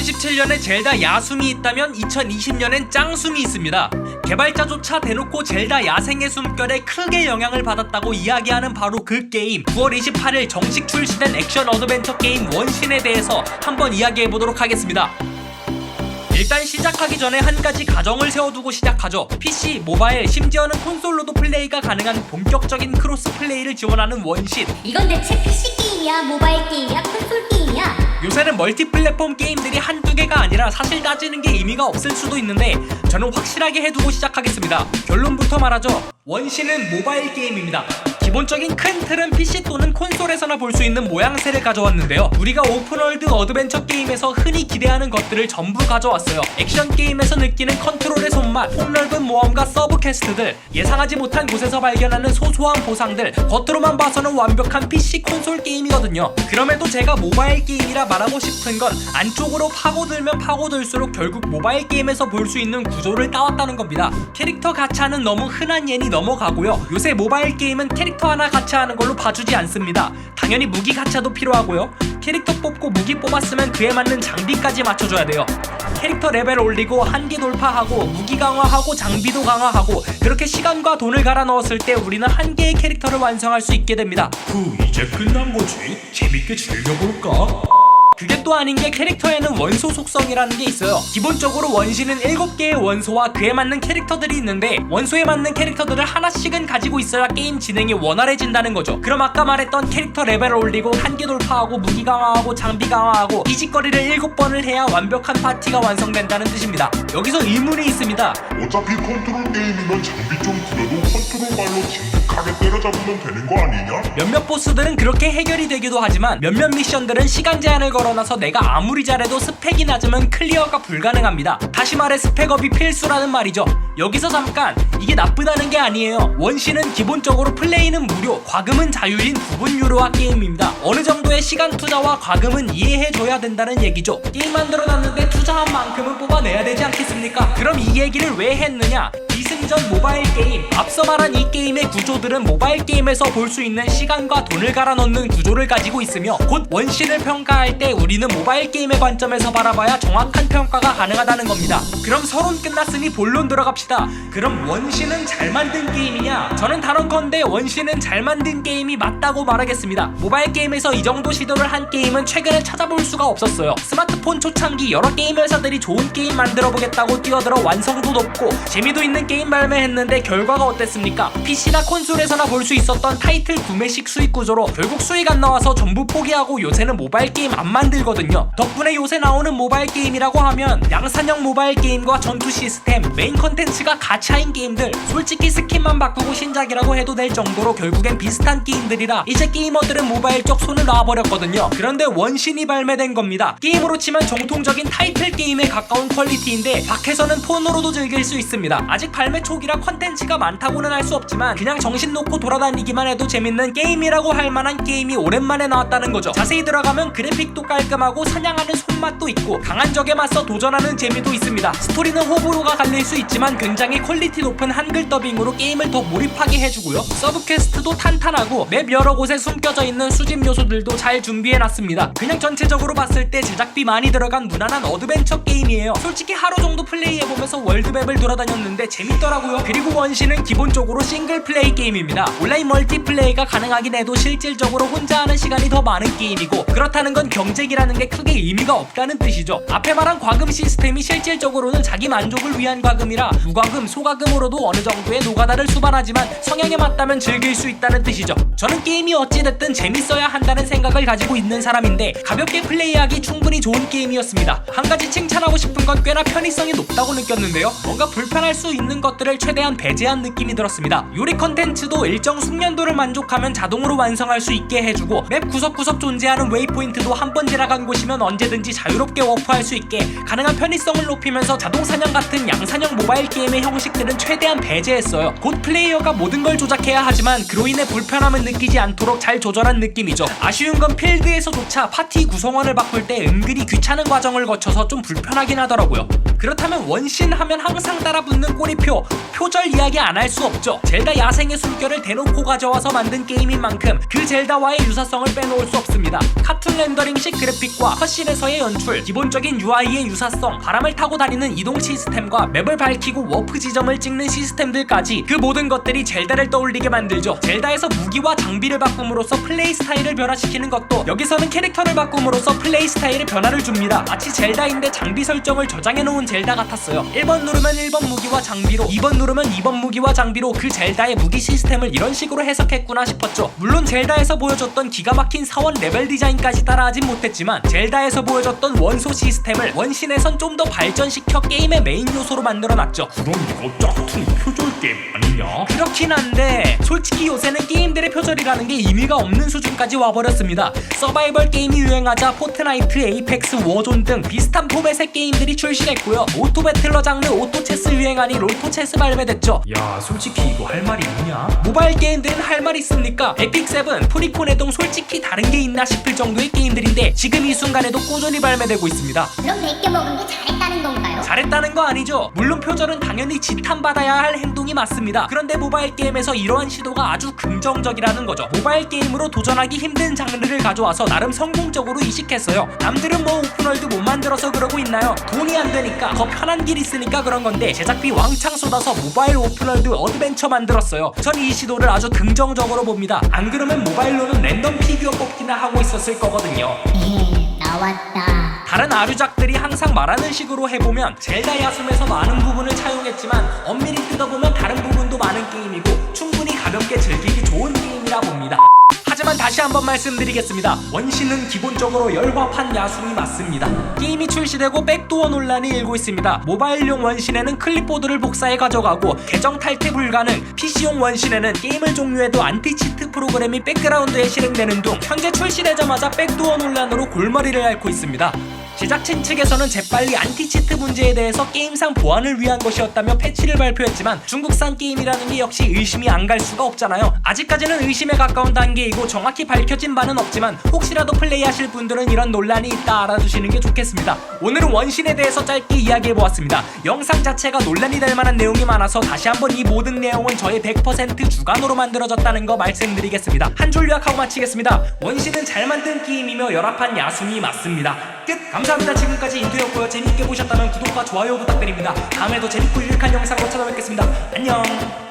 2017년에 젤다 야숨이 있다면 2020년엔 짱숨이 있습니다. 개발자조차 대놓고 젤다 야생의 숨결에 크게 영향을 받았다고 이야기하는 바로 그 게임 9월 28일 정식 출시된 액션 어드벤처 게임 원신에 대해서 한번 이야기해보도록 하겠습니다. 일단 시작하기 전에 한 가지 가정을 세워두고 시작하죠. PC, 모바일, 심지어는 콘솔로도 플레이가 가능한 본격적인 크로스 플레이를 지원하는 원신. 이건 대체 PC 게임이야, 모바일 게임이야, 콘솔 게임이야. 요새는 멀티 플랫폼 게임들이 한두 개가 아니라 사실 따지는 게 의미가 없을 수도 있는데 저는 확실하게 해두고 시작하겠습니다. 결론부터 말하죠. 원신은 모바일 게임입니다. 기본적인 큰 틀은 PC 또는 콘솔에서나 볼 수 있는 모양새를 가져왔는데요. 우리가 오픈월드 어드벤처 게임에서 흔히 기대하는 것들을 전부 가져왔어요. 액션 게임에서 느끼는 컨트롤의 손맛, 폭넓은 모험과 서브 퀘스트들, 예상하지 못한 곳에서 발견하는 소소한 보상들, 겉으로만 봐서는 완벽한 PC 콘솔 게임이거든요. 그럼에도 제가 모바일 게임이라 말하고 싶은 건 안쪽으로 파고들면 파고들수록 결국 모바일 게임에서 볼 수 있는 구조를 따왔다는 겁니다. 캐릭터 가차는 너무 흔한 예니 넘어가고요. 요새 모바일 게임은 캐릭터 하나 가차하는 걸로 봐주지 않습니다. 당연히 무기 가차도 필요하고요. 캐릭터 뽑고 무기 뽑았으면 그에 맞는 장비까지 맞춰줘야 돼요. 캐릭터 레벨 올리고 한계 돌파하고 무기 강화하고 장비도 강화하고 그렇게 시간과 돈을 갈아 넣었을 때 우리는 한 개의 캐릭터를 완성할 수 있게 됩니다. 그 이제 끝난 거지? 재밌게 즐겨볼까? 그게 또 아닌 게 캐릭터에는 원소 속성이라는 게 있어요. 기본적으로 원신은 7개의 원소와 그에 맞는 캐릭터들이 있는데 원소에 맞는 캐릭터들을 하나씩은 가지고 있어야 게임 진행이 원활해진다는 거죠. 그럼 아까 말했던 캐릭터 레벨 올리고 한계 돌파하고 무기 강화하고 장비 강화하고 이 짓거리를 7번을 해야 완벽한 파티가 완성된다는 뜻입니다. 여기서 의문이 있습니다. 어차피 컨트롤 게임이면 장비 좀 구려도 컨트롤 발로 진 득하게 때려잡으면 되는 거 아니냐? 몇몇 보스들은 그렇게 해결이 되기도 하지만 몇몇 미션들은 시간 제한을 걸어놔서 내가 아무리 잘해도 스펙이 낮으면 클리어가 불가능합니다. 다시 말해 스펙업이 필수라는 말이죠. 여기서 잠깐 이게 나쁘다는 게 아니에요. 원신은 기본적으로 플레이는 무료, 과금은 자유인 부분 유료화 게임입니다. 어느 정도의 시간 투자와 과금은 이해해줘야 된다는 얘기죠. 게임 만들어놨는데 투자한 만큼은 뽑아내야 되지 않겠습니까? 그럼 이 얘기를 왜 했느냐? 이승전 모바일 게임 앞서 말한 이 게임의 구조들은 모바일 게임에서 볼 수 있는 시간과 돈을 갈아 넣는 구조를 가지고 있으며 곧 원신을 평가할 때 우리는 모바일 게임의 관점에서 바라봐야 정확한 평가가 가능하다는 겁니다. 그럼 서론 끝났으니 본론 들어갑시다. 그럼 원신은 잘 만든 게임이냐? 저는 단언컨대 원신은 잘 만든 게임이 맞다고 말하겠습니다. 모바일 게임에서 이 정도 시도를 한 게임은 최근에 찾아볼 수가 없었어요. 스마트폰 초창기 여러 게임 회사들이 좋은 게임 만들어 보겠다고 뛰어들어 완성도 높고 재미도 있는 게임 발매했는데 결과가 어땠습니까? PC나 콘솔에서나 볼 수 있었던 타이틀 구매식 수익 구조로 결국 수익 안 나와서 전부 포기하고 요새는 모바일 게임 안 만들거든요. 덕분에 요새 나오는 모바일 게임이라고 하면 양산형 모바일 게임과 전투 시스템, 메인 컨텐츠가 가차인 게임들 솔직히 스킨만 바꾸고 신작이라고 해도 될 정도로 결국엔 비슷한 게임들이라 이제 게이머들은 모바일 쪽 손을 놔버렸거든요. 그런데 원신이 발매된 겁니다. 게임으로 치면 정통적인 타이틀 게임에 가까운 퀄리티인데 밖에서는 폰으로도 즐길 수 있습니다. 아직 발매 초기라 컨텐츠가 많다고는 할 수 없지만 그냥 정신 놓고 돌아다니기만 해도 재밌는 게임이라고 할 만한 게임이 오랜만에 나왔다는 거죠. 자세히 들어가면 그래픽도 깔끔하고 사냥하는 손맛도 있고 강한 적에 맞서 도전하는 재미도 있습니다. 스토리는 호불호가 갈릴 수 있지만 굉장히 퀄리티 높은 한글 더빙으로 게임을 더 몰입하게 해주고요. 서브 퀘스트도 탄탄하고 맵 여러 곳에 숨겨져 있는 수집 요소들도 잘 준비해놨습니다. 그냥 전체적으로 봤을 때 제작비 많이 들어간 무난한 어드벤처 게임이에요. 솔직히 하루 정도 플레이해보면서 월드맵을 돌아다녔는데 재밌더라고요. 그리고 원신은 기본적으로 싱글 플레이 게임입니다. 온라인 멀티플레이가 가능하긴 해도 실질적으로 혼자 하는 시간이 더 많은 게임이고 그렇다는 건 경쟁이라는 게 크게 의미가 없다는 뜻이죠. 앞에 말한 과금 시스템이 실질적으로는 자기 만족을 위한 과금이라 무과금, 소과금으로도 어느 정도의 노가다를 수반하지만 성향에 맞다면 즐길 수 있다는 뜻이죠. 저는 게임이 어찌됐든 재밌어야 한다는 생각을 가지고 있는 사람인데 가볍게 플레이하기 충분히 좋은 게임이었습니다. 한 가지 칭찬하고 싶은 건 꽤나 편의성이 높다고 느꼈는데요. 뭔가 불편할 수 있는 것들을 최대한 배제한 느낌이 들었습니다. 요리 컨텐츠도 일정 숙련도를 만족하면 자동으로 완성할 수 있게 해주고 맵 구석구석 존재하는 웨이포인트도 한 번 지나간 곳이면 언제든지 자유롭게 워프할 수 있게 가능한 편의성을 높이면서 자동 사냥 같은 양산형 모바일 게임 의 형식들은 최대한 배제했어요. 곧 플레이어가 모든 걸 조작해야 하지만 그로 인해 불편함을 느끼지 않도록 잘 조절한 느낌이죠. 아쉬운 건 필드에서조차 파티 구성원을 바꿀 때 은근히 귀찮은 과정을 거쳐서 좀 불편하긴 하더라고요. 그렇다면 원신 하면 항상 따라붙는 꼬리표 표절 이야기 안 할 수 없죠 젤다 야생의 숨결을 대놓고 가져와서 만든 게임인 만큼 그 젤다와의 유사성을 빼놓을 수 없습니다 카툰 렌더링식 그래픽과 컷신에서의 연출 기본적인 UI의 유사성 바람을 타고 다니는 이동 시스템과 맵을 밝히고 워프 지점을 찍는 시스템들까지 그 모든 것들이 젤다를 떠올리게 만들죠. 젤다에서 무기와 장비를 바꿈으로써 플레이 스타일을 변화시키는 것도 여기서는 캐릭터를 바꿈으로써 플레이 스타일에 변화를 줍니다. 마치 젤다인데 장비 설정을 저장해 놓은 젤다 같았어요. 1번 누르면 1번 무기와 장비로 2번 누르면 2번 무기와 장비로 그 젤다의 무기 시스템을 이런 식으로 해석했구나 싶었죠. 물론 젤다에서 보여줬던 기가 막힌 사원 레벨 디자인까지 따라하진 못했지만 젤다에서 보여줬던 원소 시스템을 원신에선 좀 더 발전시켜 게임의 메인 요소로 만들어 놨죠 그럼 이거 짝퉁 표절 게임 아니냐? 그렇긴 한데 솔직히 요새는 게임들의 표절이라는 게 의미가 없는 수준까지 와버렸습니다 서바이벌 게임이 유행하자 포트나이트, 에이펙스, 워존 등 비슷한 포맷의 게임들이 출시됐고요 오토 배틀러 장르 오토 체스 유행하니 롤토 체스 발매됐죠 야 솔직히 이거 할 말이 있냐? 모바일 게임들은 할 말 있습니까? 에픽7, 프리콘의 동 솔직히 다른 게 있나 싶을 정도의 게임들인데 지금 이 순간에도 꾸준히 발매되고 있습니다 그럼 100개 먹은 게 잘했다는 건가요? 잘했다는 거 아니죠. 물론 표절은 당연히 지탄받아야 할 행동이 맞습니다. 그런데 모바일 게임에서 이러한 시도가 아주 긍정적이라는 거죠. 모바일 게임으로 도전하기 힘든 장르를 가져와서 나름 성공적으로 이식했어요. 남들은 뭐 오픈월드 못 만들어서 그러고 있나요? 돈이 안 되니까 더 편한 길 있으니까 그런 건데 제작비 왕창 쏟아서 모바일 오픈월드 어드벤처 만들었어요. 전 이 시도를 아주 긍정적으로 봅니다. 안 그러면 모바일로는 랜덤 피규어 뽑기나 하고 있었을 거거든요. 에헤 나왔다 다른 아류작들이 항상 말하는 식으로 해보면 젤다 야숨에서 많은 부분을 차용했지만 엄밀히 뜯어보면 다른 부분도 많은 게임이고 충분히 가볍게 즐기기 좋은 게임이라 봅니다. 하지만 다시 한번 말씀드리겠습니다. 원신은 기본적으로 열화판 야숨이 맞습니다. 게임이 출시되고 백도어 논란이 일고 있습니다. 모바일용 원신에는 클립보드를 복사해 가져가고 계정 탈퇴 불가능, PC용 원신에는 게임을 종료해도 안티치트 프로그램이 백그라운드에 실행되는 등 현재 출시되자마자 백도어 논란으로 골머리를 앓고 있습니다. 제작진 측에서는 재빨리 안티치트 문제에 대해서 게임상 보완을 위한 것이었다며 패치를 발표했지만 중국산 게임이라는 게 역시 의심이 안 갈 수가 없잖아요. 아직까지는 의심에 가까운 단계이고 정확히 밝혀진 바는 없지만 혹시라도 플레이하실 분들은 이런 논란이 있다 알아두시는 게 좋겠습니다. 오늘은 원신에 대해서 짧게 이야기해보았습니다. 영상 자체가 논란이 될 만한 내용이 많아서 다시 한번 이 모든 내용은 저의 100% 주관으로 만들어졌다는 거 말씀드리겠습니다. 한 줄 요약하고 마치겠습니다. 원신은 잘 만든 게임이며 열합한 야숨이 맞습니다. 끝! 감사합니다. 지금까지 인도였고요. 재밌게 보셨다면 구독과 좋아요 부탁드립니다. 다음에도 재밌고 유익한 영상으로 찾아뵙겠습니다. 안녕!